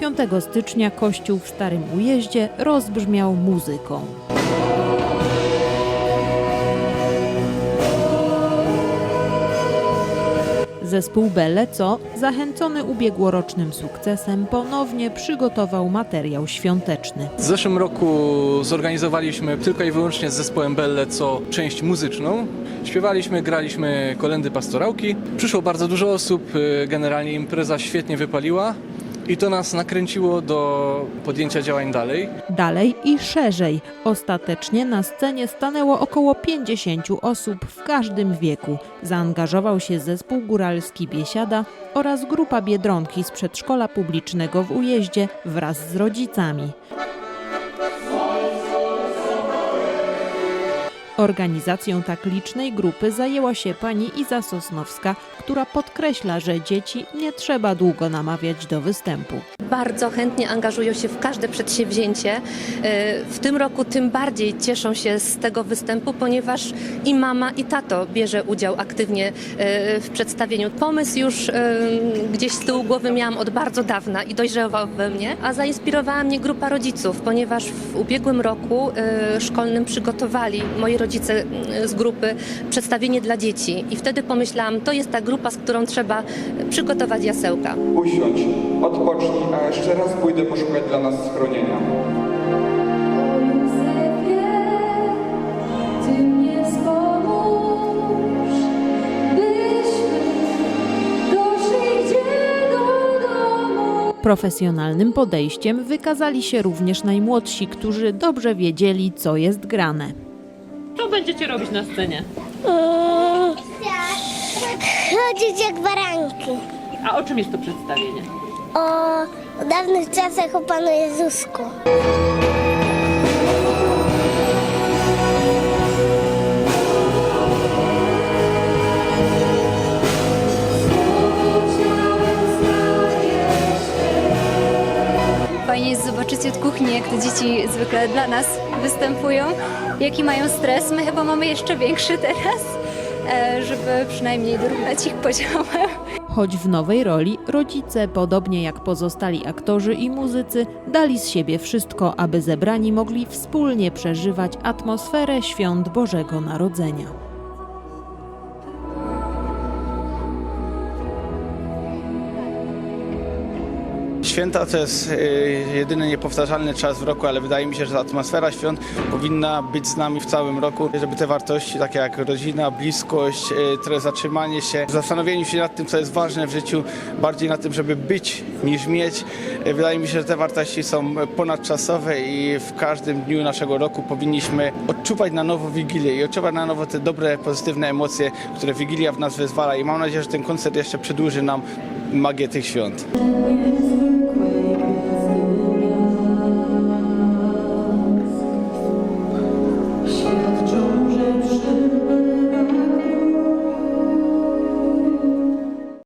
5 stycznia kościół w Starym Ujeździe rozbrzmiał muzyką. Zespół Belle, co zachęcony ubiegłorocznym sukcesem, ponownie przygotował materiał świąteczny. W zeszłym roku zorganizowaliśmy tylko i wyłącznie z zespołem Belle co część muzyczną. Śpiewaliśmy, graliśmy kolendy pastorałki. Przyszło bardzo dużo osób, y, generalnie impreza świetnie wypaliła i to nas nakręciło do podjęcia działań dalej. Dalej i szerzej. Ostatecznie na scenie stanęło około 50 osób w każdym wieku. Zaangażował się zespół góralski Biesiada oraz grupa Biedronki z przedszkola publicznego w Ujeździe wraz z rodzicami. Organizacją tak licznej grupy zajęła się pani Iza Sosnowska, która podkreśla, że dzieci nie trzeba długo namawiać do występu. bardzo chętnie angażują się w każde przedsięwzięcie. E, W tym roku tym bardziej cieszą się z tego występu, ponieważ i mama, i tato bierze udział aktywnie e, w przedstawieniu. Pomysł już e, gdzieś z tyłu głowy miałam od bardzo dawna i dojrzewał we mnie, a zainspirowała mnie grupa rodziców, ponieważ w ubiegłym roku szkolnym przygotowali moi rodzice z grupy przedstawienie dla dzieci i wtedy pomyślałam, to jest ta grupa, z którą trzeba przygotować jasełka. Usiądź, odpocznij, a jeszcze raz pójdę poszukać dla nas schronienia. Profesjonalnym podejściem wykazali się również najmłodsi, którzy dobrze wiedzieli, co jest grane. Co będziecie robić na scenie? Chodzić jak baranki. A o czym jest to przedstawienie? O dawnych czasach o Panu Jezusku. Fajnie jest zobaczyć od kuchni, jak te dzieci zwykle dla nas występują, jaki mają stres. My chyba mamy jeszcze większy teraz, żeby przynajmniej dorównać ich poziomem. Choć w nowej roli rodzice, podobnie jak pozostali aktorzy i muzycy, dali z siebie wszystko, aby zebrani mogli wspólnie przeżywać atmosferę świąt Bożego Narodzenia. Święta to jest y, jedyny niepowtarzalny czas w roku, ale wydaje mi się, że atmosfera świąt powinna być z nami w całym roku, żeby te wartości takie jak rodzina, bliskość, y, trochę zatrzymanie się, zastanowienie się nad tym, co jest ważne w życiu, bardziej na tym, żeby być niż mieć. Y, Wydaje mi się, że te wartości są ponadczasowe i w każdym dniu naszego roku powinniśmy odczuwać na nowo Wigilię i odczuwać na nowo te dobre, pozytywne emocje, które Wigilia w nas wyzwala i mam nadzieję, że ten koncert jeszcze przedłuży nam magię tych świąt.